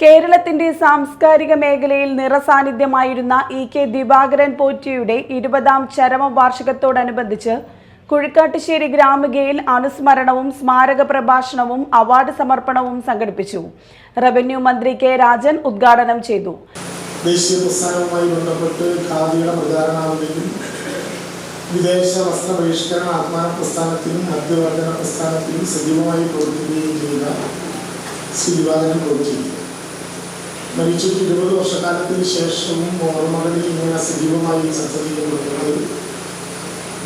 കേരളത്തിന്റെ സാംസ്കാരിക മേഖലയിൽ നിറസാന്നിധ്യമായിരുന്ന ഇ കെ ദിവാകരൻ പോറ്റിയുടെ ഇരുപതാം ചരമവാർഷികത്തോടനുബന്ധിച്ച് കുഴിക്കാട്ടുശ്ശേരി ഗ്രാമികയിൽ അനുസ്മരണവും സ്മാരക പ്രഭാഷണവും അവാർഡ് സമർപ്പണവും സംഘടിപ്പിച്ചു. റവന്യൂ മന്ത്രി കെ രാജൻ ഉദ്ഘാടനം ചെയ്തു. ദേശീയ പ്രസ്ഥാനവുമായി ബന്ധപ്പെട്ട് ഖാദിയുടെ പ്രചാരണാവലിയും വിദേശ വസ്ത്ര ബഹിഷ്കരണ ആത്മാന പ്രസ്ഥാനത്തിനും മധ്യവർജന പ്രസ്ഥാനത്തിനും സജീവമായി പ്രവർത്തിക്കുകയും ചെയ്ത ശ്രീ ദിവാകരൻ പോറ്റി. മരിച്ചിട്ട് ഇരുപത് വർഷക്കാലത്തിന് ശേഷവും ഓർമ്മകളിൽ ഇങ്ങനെ സജീവമായി ചർച്ച ചെയ്യപ്പെടുന്നത്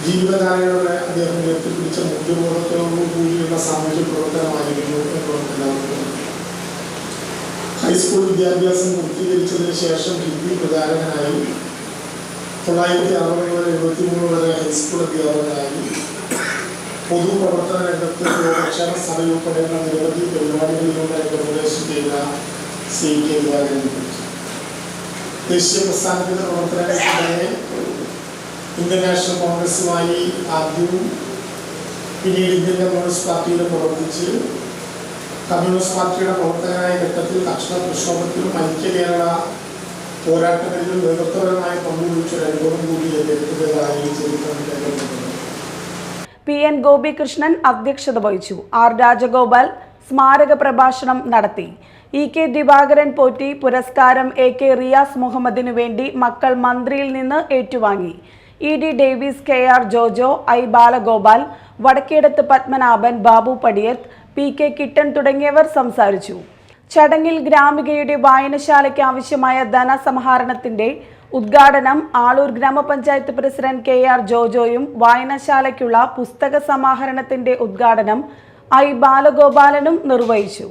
ജീവിതകാലങ്ങളുടെ അദ്ദേഹം ഉയർത്തിപ്പിടിച്ച മുഖ്യബോധത്തോടുകൂടിയുള്ള സാമൂഹ്യ പ്രവർത്തനമായിരുന്നു എന്ന് നമുക്ക് എല്ലാവർക്കും ഹൈസ്കൂൾ വിദ്യാഭ്യാസം പൂർത്തീകരിച്ചതിന് ശേഷം ഹിന്ദി പ്രചാരകനായി തൊള്ളായിരത്തി അറുപത് മുതൽ എഴുപത്തി മൂന്ന് വരെ ഹൈസ്കൂൾ അധ്യാപകനായി. പൊതുപ്രവർത്തന രംഗത്ത് യോഗക്ഷേമ സഭ നിരവധി പരിപാടികളിലൂടെ ചെയ്ത സി കെ പ്രവർത്തനങ്ങൾക്കിടെ ഇന്ത്യൻ നാഷണൽ കോൺഗ്രസുമായി ആദ്യവും പിന്നീട് ഇന്ത്യൻ കമ്മ്യൂണിസ്റ്റ് പാർട്ടിയിൽ പ്രവർത്തിച്ച് കമ്മ്യൂണിസ്റ്റ് പാർട്ടിയുടെ പ്രവർത്തകനായ ഘട്ടത്തിൽ കർഷക പ്രക്ഷോഭത്തിലും ഐക്യ കേരള പോരാട്ടങ്ങളിലും നേതൃത്വപരമായ പങ്കുവഹിച്ച അനുഭവം കൂടി അദ്ദേഹത്തിന്റെതായി ചരിത്രം പി എൻ ഗോപികൃഷ്ണൻ അധ്യക്ഷത വഹിച്ചു. ആർ രാജഗോപാൽ സ്മാരക പ്രഭാഷണം നടത്തി. ഇ കെ ദിവാകരൻ പോറ്റി പുരസ്കാരം എ കെ റിയാസ് മുഹമ്മദിനു വേണ്ടി മക്കൾ മന്ത്രിയിൽ നിന്ന് ഏറ്റുവാങ്ങി. E D Davis K R Jojo I Balagopal Vadakkedath Padmanabhan Babu Padiyath P K Kittan തുടങ്ങിയവർ സംസാരിച്ചു. ചടങ്ങിൽ ഗ്രാമികയുടെ വായനശാലയ്ക്ക് ആവശ്യമായ ധനസമാഹരണത്തിന്റെ ഉദ്ഘാടനം ആളൂർ ഗ്രാമപഞ്ചായത്ത് പ്രസിഡന്റ് കെ ആർ ജോജോയും വായനശാലയ്ക്കുള്ള പുസ്തക സമാഹരണത്തിന്റെ ഉദ്ഘാടനം ഐ ബാലഗോപാലനും നിർവഹിച്ചു